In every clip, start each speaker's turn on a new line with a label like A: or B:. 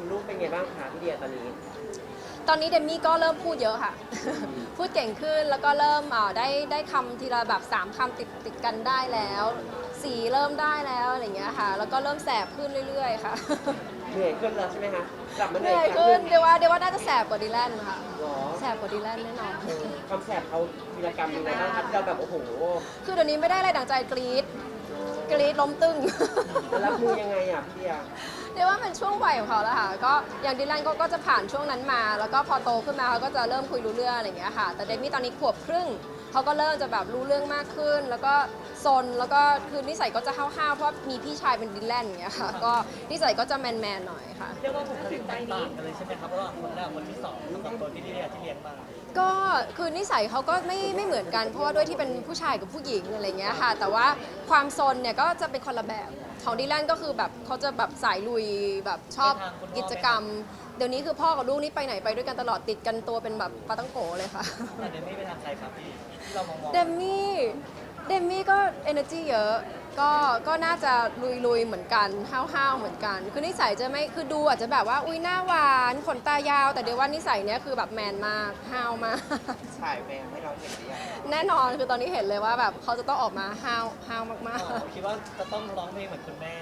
A: คุณลูกเป็นไงบ้างคะพี่เดียตอนนี้
B: ตอนนี้เดมมี่ก็เริ่มพูดเยอะค่ะ พูดเก่งขึ้นแล้วก็เริ่มเอ่อได้ได้คำทีละแบบสามคำติดติดกันได้แล้ว สีเริ่มได้แล้วอะไรอย่างเงี้ยค่ะ แล้วก็เริ่มแสบขึ้นเรื่อยๆค่ะ
A: เหนื่อยขึ้นแล้วใช่ไหมคะกลับมา
B: เห
A: เหนื่
B: นื่
A: อ
B: อยย
A: ครั้ง
B: ขึ้
A: ห
B: น
A: นึ่ง
B: เดี๋ยวว่าเดี๋ยวว่าน่าจะแสบกว่าดีแลนค่ะ
A: หรอ
B: แสบกว่าดีแลนแน่นอน
A: เออความแสบเขาวีรกรรมยังไงบ้างคะที่เราแบบโอ้โห
B: คือเดี๋ยวนี้ไม่ได้อะไรดังใจกรี๊ด กรี๊ดล้มตึ้ง
A: แล้วรับมือยังไงอะพี่เดีย
B: เดี๋ยวว่ามันช่วงวัยของเขาแล้วค่ะ ก็อย่างดิแลนก็ก็จะผ่านช่วงนั้นมา แล้วก็พอโตขึ้นมาเขาก็จะเริ่มคุยรู้เรื่องอะไรอย่างเงี้ยค่ะ แต่เดมี่ตอนนี้ขวบครึ่งเขาก็เริ่มจะแบบรู้เรื่องมากขึ้น แล้วก็ซนแล้วก็คือนิสัยก็จะห้าวๆเพราะมีพี่ชายเป็นดิแลนอย่างเงี้ยค่ะ ก็นิสัยก็จะแมนๆหน่อยค่ะ
C: เรียกว่าบุคลิกแตกต่างกันเลยใช่ไหมครับเพราะว่าคนแรกคนที่สองสำหรับตัวพี่เดียที่เลี้ยงมา
B: ก็คือนิสัยเขาก็ไม่ไม่เหมือนกันเพราะว่าด้วยที่เป็นผู้ชายกับผู้หญิงอะไรเงี้ยค่ะ แต่ว่าความซนเนี่ยก็จะเป็นคนละแบบของดิแลนก็คือแบบเขาจะแบบสายลุยแบบชอบ
C: ไปทางคุณพ่อ
B: กิจกรรม เดี๋ยวนี้คือพ่อกับลูกนี่ไปไหนไปด้วยกันตลอดติดกันตัวเป็นแบบปลาตั้งโกเลยค่ะ
C: แต่เดมี่ไปทางใครครับพี่ที่เรามองมอง
B: เดมมี่เดมมี่ก็ energy เยอะ ก็ก็น่าจะลุยๆเหมือนกันห้าวๆเหมือนกัน คือนิสัยจะไม่คือดูอาจจะแบบว่าอุ้ยหน้าหวานขนตายาว แต่เดี๋ยวว่านิสัยเนี้ยคือแบบแมนมากห้าวมาก
A: ฉายแววให้เราเห็นหรือยัง
B: แน่นอนคือตอนนี้เห็นเลยว่าแบบเขาจะต้องออกมาห้าวห้าวมาก
C: อ๋อคิดว่าจะต้องร้องเพลงเหมือนคุณแม่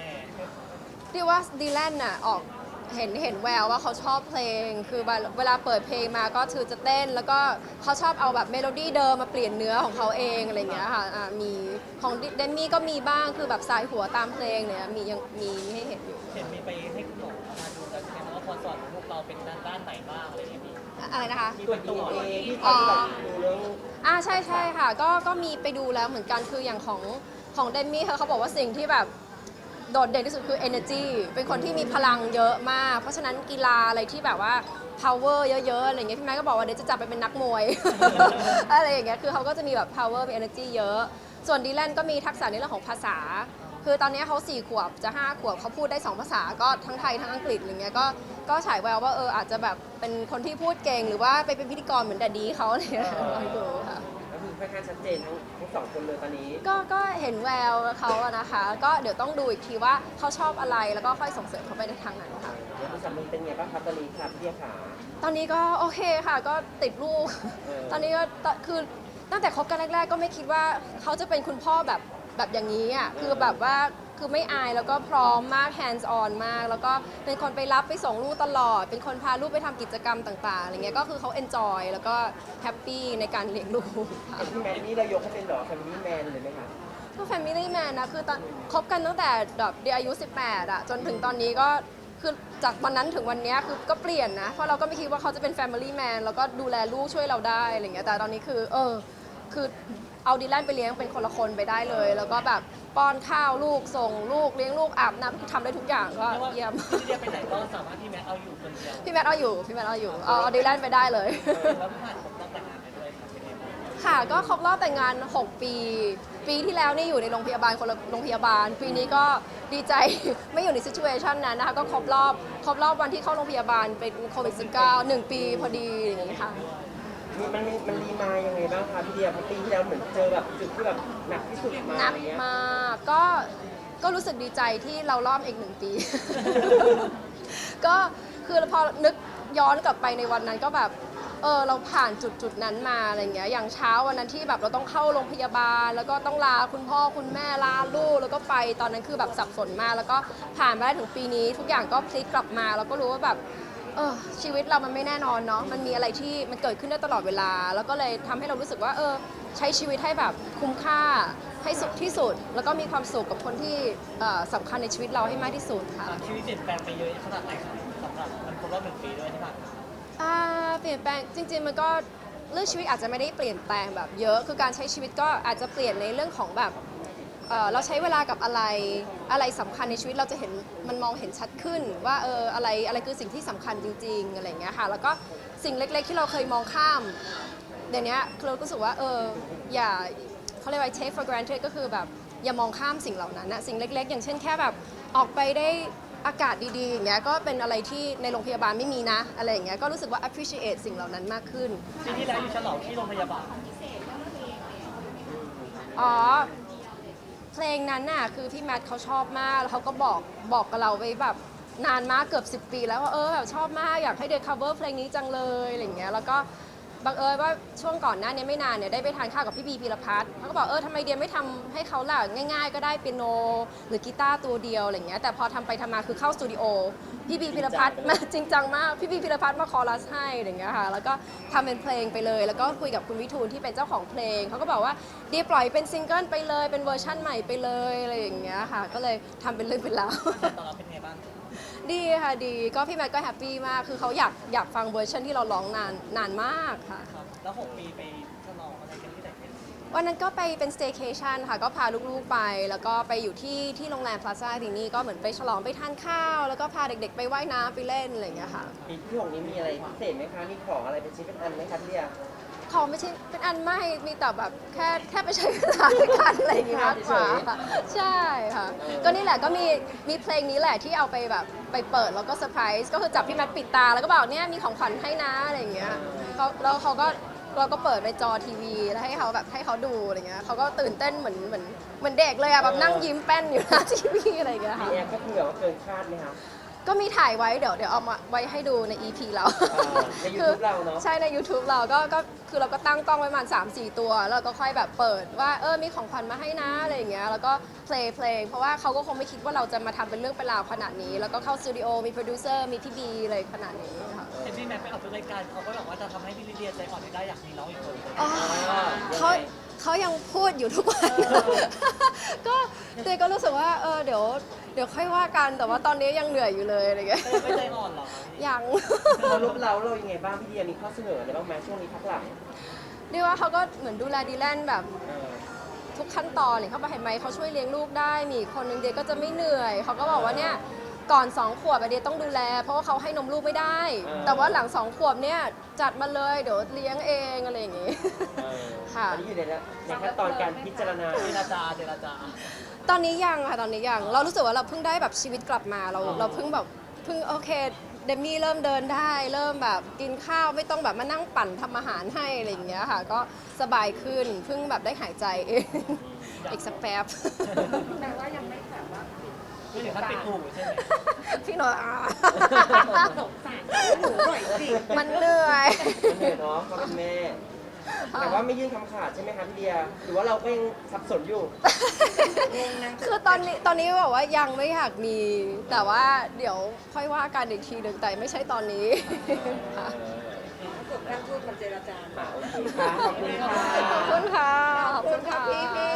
B: ๆดีว่าดีแลนน่ะออก เห็นเห็นแววว่าเขาชอบเพลง คือเวลาเปิดเพลงมาก็คือจะเต้น แล้วก็เขาชอบเอาแบบเมโลดี้เดิมมาเปลี่ยนเนื้อของเขาเองอะไรอย่างเงี้ยค่ะอ่ามีของเดมมี่ก็มีบ้างคือแบบสายหัวตามเพลงเนี่ยมียังมีมีให้เห็นอยู่
C: เห็นมีไปให้คุณหมอมาดูแล้วใช่ไหมครับว่าพรสวรรค์ของพวกเราเป็นด้านด้านไหนบ้างอะไรอย่างเงี้ยพี่
B: อะไรนะคะ
A: มีตัวดีเอที่เขาแบบดูเรื่อง
B: อ่าใช่ใช่ค่ะ ก็ก็มีไปดูแล้วเหมือนกันคืออย่างของของเดมี่เขาบอกว่าสิ่งที่แบบ โดดเด่นที่สุดคือ energy เป็นคนที่มีพลังเยอะมาก เพราะฉะนั้นกีฬาอะไรที่แบบว่า power เยอะๆอะไรอย่างเงี้ยพี่แม่ก็บอกว่าเดี๋ยวจะจับไปเป็นนักมวย อะไรอย่างเงี้ยคือเขาก็จะมีแบบ power มี energy เยอะ ส่วนดีแลนก็มีทักษะในเรื่องของภาษา คือตอนนี้เขา4ขวบจะ5ขวบเขาพูดได้ 2 ภาษาก็ทั้งไทยทั้งอังกฤษอะไรเงี้ยก็ก็ฉายแววว่าเอออาจจะแบบเป็นคนที่พูดเก่งหรือว่าไปเป็นพิธีกรเหมือนแดดดี้เขาอะไรเงี้ยลองดูค่ะ
A: ก็คือค่อนข้างชัดเจนทั้งทั้ง สองคนเลยตอนนี้
B: ก็ก็เห็นแววเขาอะนะคะ ก็เดี๋ยวต้องดูอีกทีว่าเขาชอบอะไรแล้วก็ค่อยส่งเสริมเขาไปในทางนั้นค่ะ
A: แล้วคุณสามีเป็นไงบ้างครับตอนนี้ครับพี่เดียขา
B: ตอนนี้ก็โอเคค่ะก็ติดลูก
A: เออ
B: ตอนนี้ก็ตคือตั้งแต่คบกันแรก ๆ ก็ไม่คิดว่าเขาจะเป็นคุณพ่อแบบแบบอย่างนี้อะคือแบบว่า คือไม่อายแล้วก็พร้อมมาก hands on มาก แล้วก็เป็นคนไปรับไปส่งลูกตลอด เป็นคนพาลูกไปทำกิจกรรมต่างๆอะไรเงี้ยก็คือเขา enjoy แล้วก็แฮปปี้ในการเลี้ยงลูกค่ะ
A: เป็นพี่แมนนี่เรายกให้เป็นเหรอแฟมิลี่แมนเลยไหมคะ
B: ก็ Family Man นะ คือตอนคบกันตั้งแต่แบบเดียอายุ 18อะจนถึงตอนนี้ก็คือจากวันนั้นถึงวันเนี้ยคือก็เปลี่ยนนะ เพราะเราก็ไม่คิดว่าเขาจะเป็น Family Man แล้วก็ดูแลลูกช่วยเราได้อะไรเงี้ยแต่ตอนนี้คือ เออ คือ เอาดีแลนไปเลี้ยงเป็นคนละคนไปได้เลย แล้วก็แบบป้อนข้าวลูกส่งลูกเลี้ยงลูกอาบน้ำทำได้ทุกอย่างก็
C: เรียกว่า
B: เยี่ยม
C: พี่เดียไปไหนก็สามารถที่แม็กเอาอยู่คนเดียว
B: พี่แมทเอาอยู่ พี่แมทเอาอยู่ เอาเอาดีแลนไปได้เลย
C: แล้วผ่านผมต้องแต่งงานไปด้วยครับเป็นไงบ้าง
B: ค่ะ ก็ครบรอบแต่งงาน 6 ปี ปีที่แล้วนี่อยู่ในโรงพยาบาลคนละโรงพยาบาล ปีนี้ก็ดีใจ ไม่อยู่ในซิ t u เ t ชันนั้นนะคะ ก็ครบรอบ ครบรอบวันที่เข้าโรงพยาบาลเป็นโควิด -19 หนึ่งปีพอดีอย่างนี้ค่ะ
A: มี มันมีมันรีมายังไงบ้างคะพี่เดียเพราะปีที่แล้วเหมือนเจอแบบจุดที่แบบหนักที่สุดมา
B: หนั
A: อะ
B: ก
A: ไรเงี้ย
B: มากก็ก็รู้สึกดีใจที่เรารอดอีกหนึ่งปี ก็คือพอนึกย้อนกลับไปในวันนั้นก็แบบเออเราผ่านจุดจุดๆนั้นมาอะไรเงี้ยอย่างเช้าวันนั้นที่แบบเราต้องเข้าโรงพยาบาล แล้วก็ต้องลาคุณพ่อคุณแม่ลาลูกแล้วก็ไปตอนนั้นคือแบบสับสนมากแล้วก็ผ่านมาได้ถึงปีนี้ ทุกอย่างก็พลิกกลับมา แล้วก็รู้ว่าแบบ เออชีวิตเรามันไม่แน่นอนเนาะมันมีอะไรที่มันเกิดขึ้นได้ตลอดเวลา แล้วก็เลยทำให้เรารู้สึกว่า เออ ใช้ชีวิตให้แบบคุ้มค่าให้สุดที่สุด แล้วก็มีความสุขกับคนที่เอ่อสำคัญในชีวิตเราให้มากที่สุดค่ะ
C: ชีวิตเปลี่ยนแปลงไปเยอะขนาดไหนครับสำหรับมันครบรอบหนึ่งปีด้วยที่ผ่านมา
B: อ่าเปลี่ยนแปลงจริงๆมันก็เรื่องชีวิตอาจจะไม่ได้เปลี่ยนแปลงแบบเยอะ คือการใช้ชีวิตก็อาจจะเปลี่ยนในเรื่องของแบบ เอ่อเราใช้เวลากับอะไรอะไรสำคัญในชีวิตเราจะเห็นมันมองเห็นชัดขึ้น ว่าเอออะไรอะไรคือสิ่งที่สำคัญจริง ๆอะไรอย่างเงี้ยค่ะ แล้วก็สิ่งเล็ก ๆ ที่เราเคยมองข้าม เดี๋ยวนี้เราก็รู้สึกว่าเอออย่าเขาเรียกว่า take for granted ก็คือแบบอย่ามองข้ามสิ่งเหล่านั้นนะสิ่งเล็ก ๆ อย่างเช่นแค่แบบออกไปได้อากาศดีๆอย่างเงี้ยก็เป็นอะไรที่ในโรงพยาบาลไม่มีนะอะไรอย่างเงี้ยก็รู้สึกว่า appreciate สิ่งเหล่านั้นมากขึ้น
C: ปีที่แล้วอยู่ฉลองที่โรงพยาบาล
B: อ๋อ เพลงนั้นน่ะคือพี่แมทเขาชอบมากแล้วเขาก็บอกบอกกับเราไว้แบบนานมากเกือบ 10 ปี แล้วว่าเออแบบชอบมากอยากให้เดีย cover เพลงนี้จังเลยอะไรอย่างเงี้ยแล้วก็ บังเอิญว่าช่วงก่อนหน้านี้ไม่นานเนี่ยได้ไปทานข้าวกับพี่บีพีรพัฒน์เขาก็บอกเออทำไมเดียไม่ทำให้เขาล่ะง่าย ๆ ก็ได้เปียโน หรือกีตาร์ตัวเดียวอะไรเงี้ยแต่พอทำไปทำมาคือเข้าสตูดิโอพี่บีพีรพัฒน์มาจริงจังมากพี่บีพีรพัฒน์มาคอรัสให้อะไรเงี้ยค่ะแล้วก็ทำเป็นเพลงไปเลย แล้วก็คุยกับคุณวิทูลที่เป็นเจ้าของเพลงเขาก็บอกว่าเดียปล่อยเป็นซิงเกิลไปเลยเป็นเวอร์ชั่นใหม่ไปเลยอะไรอย่างเงี้ยค่ะ ก็เลยทำเป็นเรื่องเป็นราว
C: ตอนรับเป็นไงบ้าง
B: ดีค่ะดีก็พี่แมทก็แฮปปี้มาก คือเขาอยากอยากฟังเวอร์ชันที่เราร้องนานนานมากค่ะ
C: ครับ แล้ว 6 ปีไปฉลองอะไรกันที่ไหนกัน
B: วันนั้นก็ไปเป็น staycation ค่ะ ก็พาลูกๆไป แล้วก็ไปอยู่ที่ที่โรงแรมพลาซ่าที่นี่ก็เหมือนไปฉลองไปทานข้าว แล้วก็พาเด็กๆ ไปว่ายน้ำไปเล่นอะไรอย่างเงี้ยค่ะ
A: ปีที่หกนี้มีอะไรพิเศษไหมคะ มีของอะไรเป็นชิ้นเป็นอันไหมคะพี่เดีย
B: ของไม่ใช่เป็นอันไม่มีแต่แบบแค่แค่ไปใช้เวลาด้วยกันอะไรอย่างเงี้ยมากกว่าค่ะใช่ค่ะ ก็นี่แหละก็มีมีเพลงนี้แหละที่เอาไปแบบไปเปิดแล้วก็เซอร์ไพรส์ก็คือจับพี่แมทปิดตาแล้วก็บอกเนี่ยมีของขวัญให้นะอะไรอย่างเงี้ยเขาแล้วเขาก็ เราก็เปิดในจอทีวีแล้วให้เขาแบบให้เขาดูอะไรเงี้ยเขาก็ตื่นเต้นเหมือนเหมือนเหมือนเด็กเลยอะแบบนั่งยิ้มแป้นอยู่หน้าทีวีอะไรอย่างเงี้ย
A: มี
B: ค่ะ
A: แอร์ก็คือแบบว่าเกินคาดไหมคะ
B: ก็มีถ่ายไว้เดี๋ยวเดี๋ยวเอามาไว้ให้ดูใน EP เรา
A: อ่าใน YouTube เราเนอะ
B: ใช่ใน YouTube เราก็ก็คือเราก็ตั้งกล้องไว้ประมาณ3 4 ตัว แล้วเราก็ค่อยแบบเปิดว่าเออมีของขวัญมาให้นะอะไรอย่างเงี้ยแล้วก็เพลงเพลงเพราะว่าเขาก็คงไม่คิดว่าเราจะมาทำเป็นเรื่องเป็นราวขนาดนี้ แล้วก็เข้าสตูดิโอมีโปรดิวเซอร์มีพี่บีอะไรขนาดนี้ค่ะ
C: เห็นพี่แม็กไปออกรายการเขาก็บอกว่าจะทำให้พี่ลิเดียใจอ่อนได้อยากมีน้องอีกคนหนึ่ง
B: อ๋อเขาเขายังพูดอยู่ทุกวัน ก็เตยก็รู้สึกว่าเออเดี๋ยวเดี๋ยวค่อยว่ากันแต่ว่าตอนนี้ยังเหนื่อยอยู่เลยอะไรเงี้ย
C: ก็ยังไม่ใจอ่อนเหรอ
B: ยัง
A: เราลบเราเรายังไงบ้างพี่เดียมีข้อเสนออะไรบ้างไหมช่วงนี้พักหลัง
B: ดีว่าเขาก็เหมือนดูแลดีแลนแบบ
A: เออ
B: ทุกขั้นตอนเนี่ยเขาบอกเห็นไหมเขาช่วยเลี้ยงลูกได้มีอีกคนนึงเดียก็จะไม่เหนื่อยเขาก็บอกว่าเนี่ย ก่อน 2 ขวบอะเดียต้องดูแล เพราะว่าเขาให้นมลูกไม่ได้แต่ว่าหลัง2ขวบเนี่ยจัดมาเลยเดี๋ยวเลี้ยงเองอะไรอย่างงี้
A: เออ
B: ค่ะ
A: อันนี้อยู่ในในขั้นตอนการพิจารณา
C: เจรจาเจรจา
B: ตอนนี้ยังค่ะตอนนี้ยังเรารู้สึกว่าเราเพิ่งได้แบบชีวิตกลับมาเรา
A: อ๋อ
B: เราเพิ่งแบบเพิ่งโอเคเดมี่เริ่มเดินได้ เริ่มแบบกินข้าวไม่ต้องแบบมานั่งปั่นทำอาหารให้อะไรอย่างเงี้ยค่ะ ก็สบายขึ้นเพิ่งแบบได้หายใจเอง อีกสักแป๊บ
C: ไม่ ถึงขั้นปิดหูใช่ไหม
B: พี่หน่อยอะ
D: หนูหน่อยสิ
B: มันเหนื่อย
A: มันเหนื่อยเนาะเขาเป็นแม่ แต่ว่าไม่ยื่นคำขาดใช่ไหมคะพี่เดีย หรือว่าเราก็ยังสับสนอยู่
B: คือตอนนี้ตอนนี้บอกว่ายังไม่อยากมี แต่ว่าเดี๋ยวค่อยว่ากันอีกทีหนึ่งแต่ไม่ใช่ตอนนี้ค่ะ
D: สุดการทูตมันเจรจา
A: อะโอเคค่ะขอบคุณค่ะ
B: ขอบคุณค่ะ ขอบคุณค่ะ
D: พี่พี่